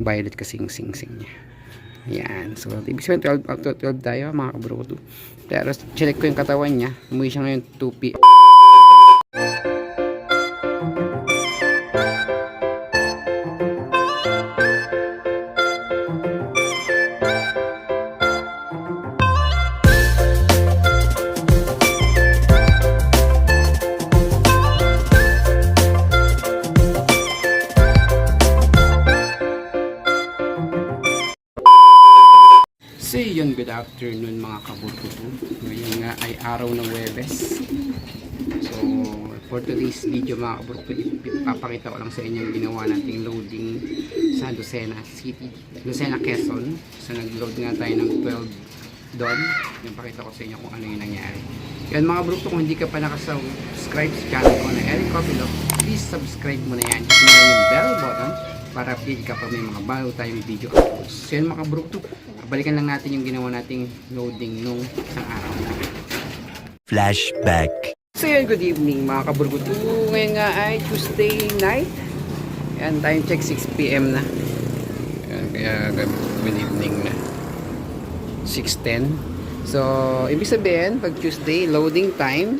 violet kasing sing-sing niya. Ayan. So, ibig sabihin 12 out of 12 tayo mga kabruto. Pero check ko yung katawan niya. Umuwi siya ngayon 2 p. afternoon mga kabututo. Ngayon nga ay araw ng Webes. So, for today's video mga kabututo, ipapakita ko lang sa inyo yung ginawa nating loading sa Lucena City, Lucena, Quezon. So, nag-load nga tayo ng 12 doon. Yung pakita ko sa inyo kung ano yung nangyari. Yan mga bruto, kung hindi ka pa nakasubscribe sa channel ko na Eric Copilog, please subscribe mo na yan. Na yung bell button para update ka pa may mga bago tayong video uploads. So yan mga bruto, balikan lang natin yung ginawa nating loading nung isang araw na. Flashback. So yun, good evening mga kaburguto. Ngayon nga ay Tuesday night. Yan, time check 6pm na. Yan, kaya good evening na. 6.10. So, ibig sabihin, pag Tuesday, loading time.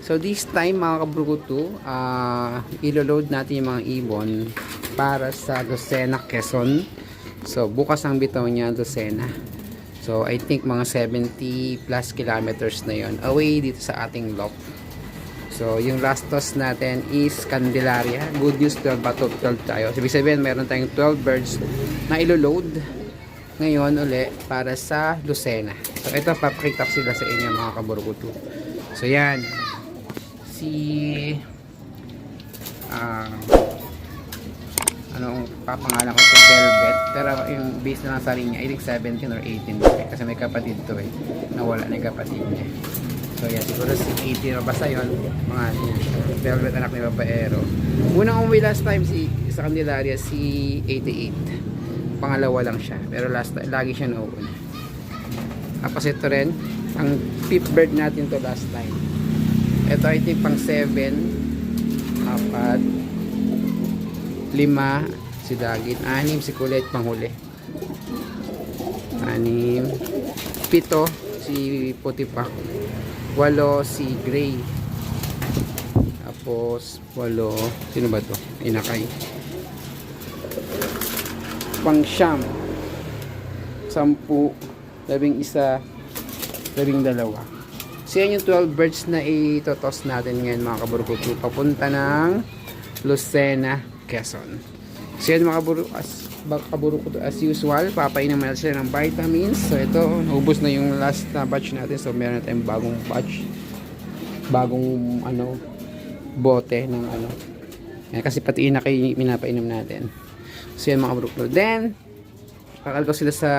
So, this time mga kaburguto, uh, ilo-load natin yung mga ibon para sa Lucena, Quezon. So, bukas ang bitaw niya, Lucena. So, I think mga 70 plus kilometers na yon away dito sa ating loft. So, yung last toss natin is Candelaria. Good news, 12 ba 12 tayo. So, ibig sabihin, meron tayong 12 birds na ilo-load ngayon uli para sa Lucena. So, ito, papakita ko sila sa inyo mga kaburguto. So, yan. Si... Ah... anong papangalan ko sa Velvet. Pero yung base na lang sa rin niya I think 17 or 18 to, eh. kasi may kapatid to eh. Nawala na yung kapatid niya. So yeah siguro si 18 o basta yun. Mga Velvet anak ni Babaero unang umuwi last time si sa Candelaria si 88 pangalawa lang siya. Pero last lagi siya nauuna tapos ito rin ang fifth bird natin to last time. Ito I think pang 7 apat lima si Dagit, anim si Kulit panghuli. Anim, pito si Putipak, walo si Gray. Tapos walo, sino ba to? Inakay. Pang siyam, sampu, labing isa, labing dalawa. So yan yung 12 birds na itotos natin ngayon mga kaburkutu papunta ng Lucena, Quezon. So yan mga kaburu, as, mga kaburkutu as usual, papainom natin sila ng vitamins. So ito, naubos na yung last na batch natin. So meron na tayong bagong batch. Bagong ano, bote ng ano. Yan, kasi pati na kayo minapainom natin. So yan mga kaburkutu. Then, kakal ko sila sa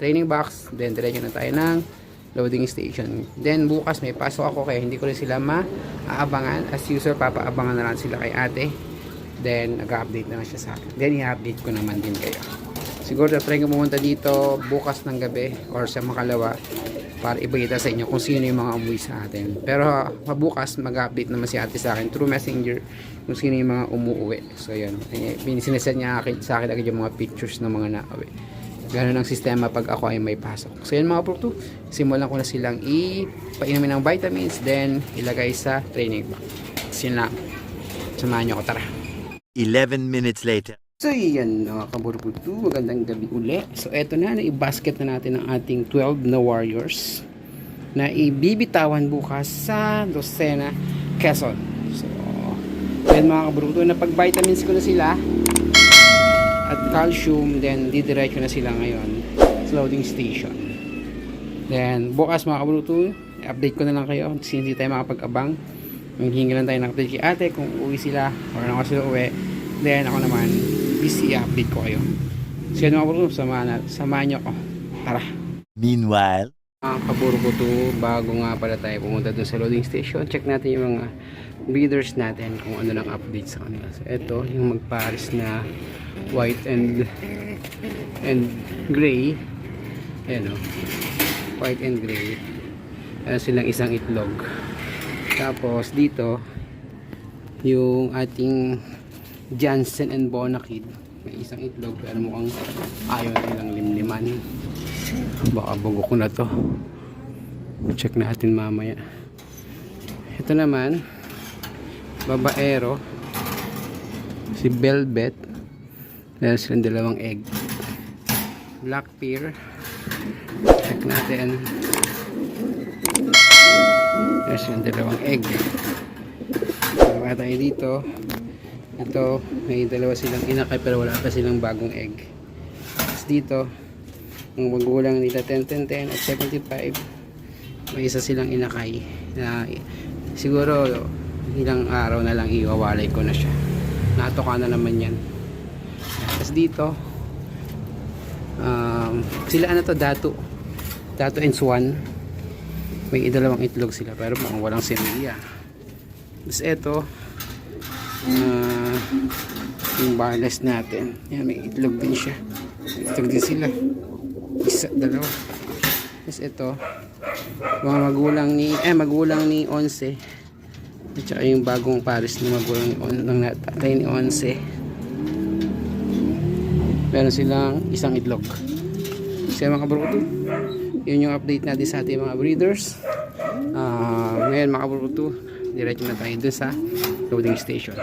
training box. Then, diretso na tayo ng loading station. Then bukas may pasok ako kaya hindi ko rin sila maaabangan. As usual, papaabangan na lang sila kay ate. Then nag-update na lang siya sa akin. Then i-update ko naman din kayo. Siguro try ko pumunta dito bukas ng gabi or sa makalawa para ipakita sa inyo kung sino yung mga umuwi sa atin. Pero mabukas mag-update naman si ate sa akin through messenger kung sino yung mga umuwi. So yun, eh, sineset niya akin, sa akin agad yung mga pictures ng mga nauwi. Ganun ang sistema pag ako ay may pasok. So yan mga pro simulan ko na silang ipainumin ng vitamins, then ilagay sa training bag. Yun. Samahan nyo ko, tara. 11 minutes later. So yan mga kaburbutu, magandang gabi uli. So eto na, naibasket na natin ang ating 12 na warriors na ibibitawan bukas sa Lucena, Quezon. So, yan mga kaburbutu, napag-vitamins ko na sila at calcium, then didiretso na sila ngayon sa loading station. Then, bukas mga kabruto, update ko na lang kayo since hindi tayo makapag-abang. Maghingi lang tayo ng update kay ate kung uwi sila or na sila uwi. Then, ako naman, busy update ko kayo. So, yan mga kabruto, samahan, na, samahan nyo ako. Tara! Meanwhile, Mga kaburbuto, bago nga pala tayo pumunta dun sa loading station, check natin yung mga breeders natin kung ano lang update sa kanila. So, ito, yung magpares na white and and gray. Ayan o. White and gray. Ayan silang isang itlog. Tapos, dito, yung ating Jansen and Bonakid. May isang itlog pero mukhang ayaw nilang limliman. Baka bugo ko na to. Check natin mamaya. Ito naman, babaero. Si Velvet. Meron silang dalawang egg. Black pear. Check natin. Meron silang dalawang egg. Mga tayo dito. Ito, may dalawa silang inakay pero wala pa silang bagong egg. Tapos dito, ang magulang nila 10, 10, 10 at 75. May isa silang inakay na siguro ilang araw na lang iwawalay ko na siya. Natoka na naman yan. Tapos dito, um, sila ano to, Dato. Dato and Swan. May dalawang itlog sila pero mukhang walang semilya. Tapos ito, ah, yung barless natin. Yan, may itlog din siya. Itlog din sila. Isa, dalawa. Tapos ito, mga magulang ni, eh, magulang ni Onse. At saka yung bagong pares na magulang ni On, ng tatay ni Onse. Meron silang isang itlog. Kasi mga kabruto, yun yung update natin sa ating mga breeders. Ah, ngayon mga kabruto, diretso na tayo dun sa loading station.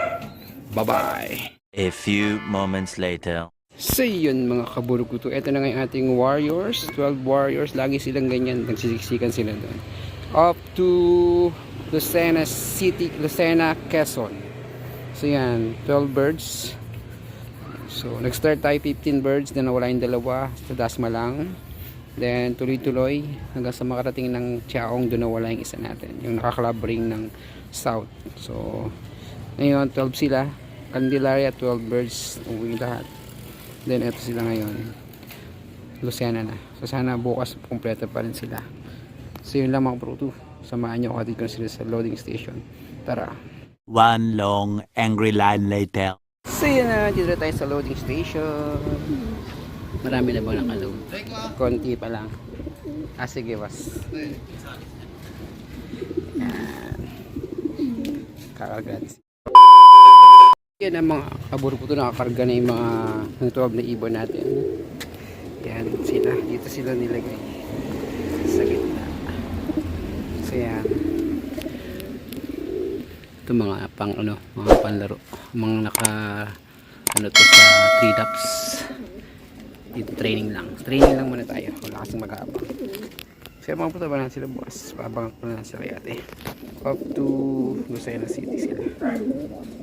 Bye-bye! A few moments later. So yun mga kaburukuto, ito na nga yung ating warriors, 12 warriors, lagi silang ganyan, nagsisiksikan sila doon. Up to Lucena City, Lucena, Quezon. So yan, 12 birds. So nag-start tayo 15 birds, then nawala yung dalawa, sa Dasma lang. Then tuloy-tuloy hanggang sa makarating ng Chaong, doon nawala yung isa natin, yung nakaklab ring ng South. So ngayon 12 sila, Candelaria 12 birds, umuwi lahat. Then eto sila ngayon. Lucena na. So sana bukas kumpleto pa rin sila. So yun lang mga bro Samahan nyo ako dito sila sa loading station. Tara. One long angry line later. So yun na, dito tayo sa loading station. Marami na ba nakaload? Konti pa lang. Ah, sige, boss. Yan. Kakagat. Yan ang mga kaburo po ito nakakarga na yung mga natuwag na ibon natin. Yan sila. Dito sila nilagay. Sa gitna. So yan. Ito mga pang ano, mga panlaro. Mga naka ano to sa 3 laps. Dito training lang. Training lang muna tayo. Wala kasing mag-aabang. Kaya mga puto ba na sila bukas? Pabangan ko na sila yate. Up to Lucena City sila.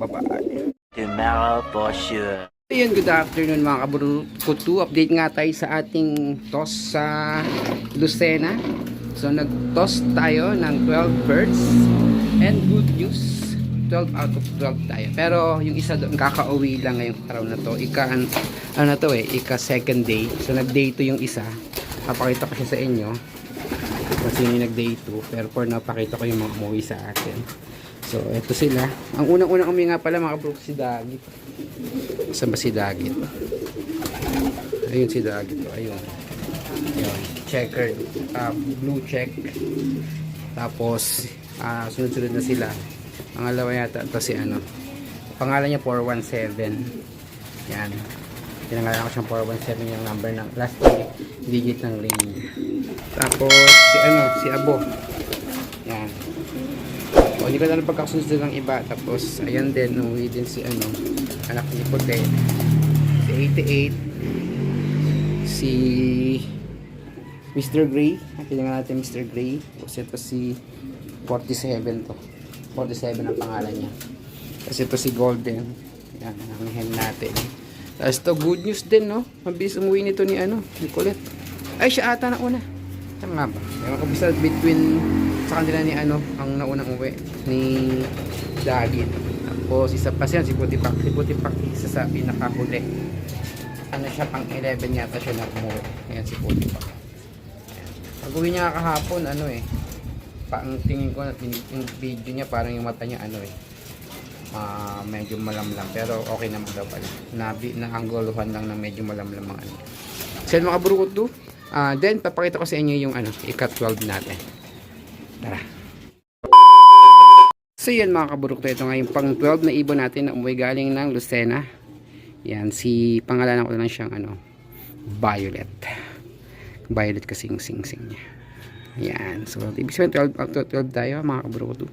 Bye-bye. Tomorrow for sure. Ayun, good afternoon mga kaburukutu. Update nga tayo sa ating toss sa Lucena. So nag-toss tayo ng 12 birds. And good news, 12 out of 12 tayo. Pero yung isa doon, kakauwi lang ngayong araw na to. Ika, an, ano to eh, ika second day. So nag-day 2 yung isa. Papakita ko siya sa inyo. Sino yung nag-day 2. Pero for napakita ko yung mga umuwi sa akin. So, eto sila. Ang unang-unang umi nga pala mga si Dagit. Saan ba si Dagit? Ayun si Dagit. Ayun. Ayun. Checkered. ah, blue check. Tapos, ah, sunod-sunod na sila. Pangalawa yata ito si ano. Pangalan niya 417. Yan. Pinangalan ko siyang 417 yung number ng last digit ng ring niya. Tapos, si ano, si Abo. Yan. O, hindi ko na lang pagkasunod ng iba. Tapos, ayan din, umuwi din si ano, anak ni Puti. Si 88. Si Mr. Gray. Pinangalan natin Mr. Gray. Tapos ito si 47 to. 47 ang pangalan niya. Tapos ito si Golden. Yan, ang hen natin. Tapos ito, good news din, no? Mabilis umuwi nito ni ano, ni Colette. Ay, siya ata na una. Tama nga ba? Ewan ko between sa kanila ni ano, ang naunang uwi ni Dagit. Tapos isa pa siya, si Putipak. Si Putipak, isa sa pinakahuli. Ano siya, pang 11 yata siya na umuwi. Ayan si Putipak. Pag uwi niya kahapon, ano eh, ang tingin ko, yung, video niya, parang yung mata niya, ano eh, ah medyo malamlam. Pero okay naman daw pala. Nabi na angguluhan lang ng medyo malamlam ang ano. So yun, mga burukot do. Ah then papakita ko sa inyo yung ano ikat 12 natin. Tara. So yan mga kaburukto ito nga yung pang 12 na ibon natin na umuwi galing ng Lucena. Yan, si pangalanan ko lang siyang ano, Violet. Violet kasi yung sing-sing niya. Yan. So, ibig sabihin 12 out of 12 tayo mga kabro ko to.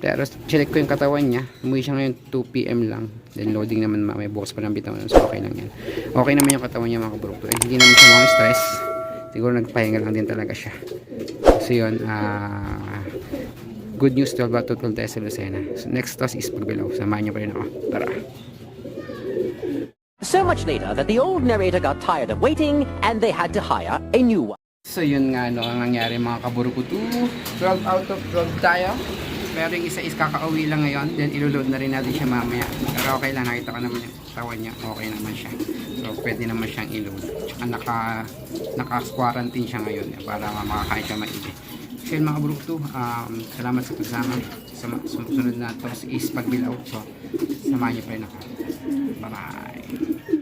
Pero check ko yung katawan niya. Umuwi siya ngayon 2 p.m. lang. Then loading naman may bukas pa ng bitawan. So okay lang yan. Okay naman yung katawan niya mga kabro ko. Eh, hindi naman siya mga stress. Siguro nagpahinga lang din talaga siya. So yun. ah good news 12 out of 12 tayo sa Lucena. So next toss is pagbilaw. Samahan niyo pa rin ako. Tara. So much later that the old narrator got tired of waiting and they had to hire a new one. So yun nga no, ang nangyari mga kaburukutu. 12 out of 12 tayo. Pero yung isa is kakauwi lang ngayon. Then ilulod na rin natin siya mamaya. Pero okay lang, nakita ko naman yung tawan niya. Okay naman siya. So pwede naman siyang ilod. Tsaka naka, naka-quarantine siya ngayon eh, para makakain siya maigi. So yun mga kaburukutu, um, salamat sa pagsama. Sa sumunod na to is pagbilaw. So samahan niyo pa rin ako. Bye-bye.